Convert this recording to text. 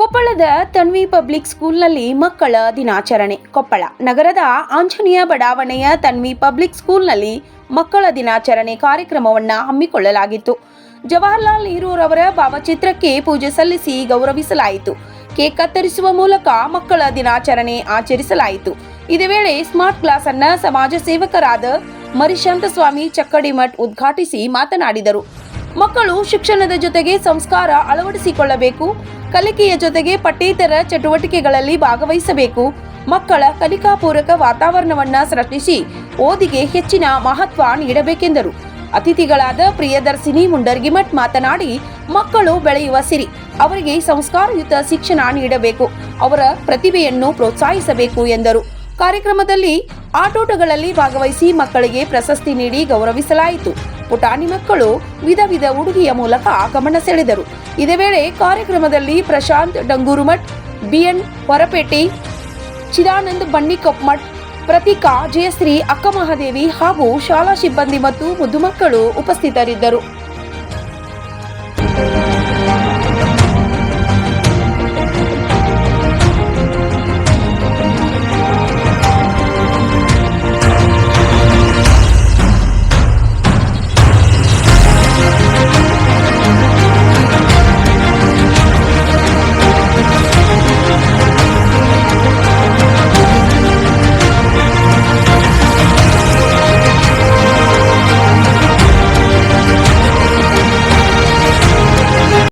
ಕೊಪ್ಪಳದ ತನ್ವಿ ಪಬ್ಲಿಕ್ ಸ್ಕೂಲ್ನಲ್ಲಿ ಮಕ್ಕಳ ದಿನಾಚರಣೆ. ಕೊಪ್ಪಳ ನಗರದ ಆಂಜನೇಯ ಬಡಾವಣೆಯ ತನ್ವಿ ಪಬ್ಲಿಕ್ ಸ್ಕೂಲ್ನಲ್ಲಿ ಮಕ್ಕಳ ದಿನಾಚರಣೆ ಕಾರ್ಯಕ್ರಮವನ್ನು ಹಮ್ಮಿಕೊಳ್ಳಲಾಗಿತ್ತು. ಜವಾಹರ್ಲಾಲ್ ನೆಹರೂರವರ ಭಾವಚಿತ್ರಕ್ಕೆ ಪೂಜೆ ಸಲ್ಲಿಸಿ ಗೌರವಿಸಲಾಯಿತು. ಕೇಕ್ ಕತ್ತರಿಸುವ ಮೂಲಕ ಮಕ್ಕಳ ದಿನಾಚರಣೆ ಆಚರಿಸಲಾಯಿತು. ಇದೇ ವೇಳೆ ಸ್ಮಾರ್ಟ್ ಕ್ಲಾಸ್ ಅನ್ನ ಸಮಾಜ ಸೇವಕರಾದ ಮರಿಶಾಂತ ಸ್ವಾಮಿ ಚಕ್ಕಡಿಮಠ್ ಉದ್ಘಾಟಿಸಿ ಮಾತನಾಡಿದರು. ಮಕ್ಕಳು ಶಿಕ್ಷಣದ ಜೊತೆಗೆ ಸಂಸ್ಕಾರ ಅಳವಡಿಸಿಕೊಳ್ಳಬೇಕು. ಕಲಿಕೆಯ ಜೊತೆಗೆ ಪಠ್ಯೇತರ ಚಟುವಟಿಕೆಗಳಲ್ಲಿ ಭಾಗವಹಿಸಬೇಕು. ಮಕ್ಕಳ ಕಲಿಕಾಪೂರಕ ವಾತಾವರಣವನ್ನ ಸೃಷ್ಟಿಸಿ ಓದಿಗೆ ಹೆಚ್ಚಿನ ಮಹತ್ವ ನೀಡಬೇಕೆಂದರು. ಅತಿಥಿಗಳಾದ ಪ್ರಿಯದರ್ಶಿನಿ ಮುಂಡರ್ಗಿಮಠ್ ಮಾತನಾಡಿ, ಮಕ್ಕಳು ಬೆಳೆಯುವ ಸಿರಿ, ಅವರಿಗೆ ಸಂಸ್ಕಾರಯುತ ಶಿಕ್ಷಣ ನೀಡಬೇಕು, ಅವರ ಪ್ರತಿಭೆಯನ್ನು ಪ್ರೋತ್ಸಾಹಿಸಬೇಕು ಎಂದರು. ಕಾರ್ಯಕ್ರಮದಲ್ಲಿ ಆಟೋಟಗಳಲ್ಲಿ ಭಾಗವಹಿಸಿ ಮಕ್ಕಳಿಗೆ ಪ್ರಶಸ್ತಿ ನೀಡಿ ಗೌರವಿಸಲಾಯಿತು. ಪುಟಾಣಿ ಮಕ್ಕಳು ವಿಧ ವಿಧ ಉಡುಗೆಯ ಮೂಲಕ ಗಮನ ಸೆಳೆದರು. ಇದೇ ವೇಳೆ ಕಾರ್ಯಕ್ರಮದಲ್ಲಿ ಪ್ರಶಾಂತ್ ಡಂಗೂರುಮಠ್, ಬಿಎನ್ ಹೊರಪೇಟೆ, ಚಿದಾನಂದ್ ಬನ್ನಿಕೊಪ್ಮಠ್ ಪ್ರತೀಕಾ ಜಯಶ್ರೀ ಅಕ್ಕಮಹಾದೇವಿ ಹಾಗೂ ಶಾಲಾ ಸಿಬ್ಬಂದಿ ಮತ್ತು ಮುದ್ದು ಮಕ್ಕಳು ಉಪಸ್ಥಿತರಿದ್ದರು.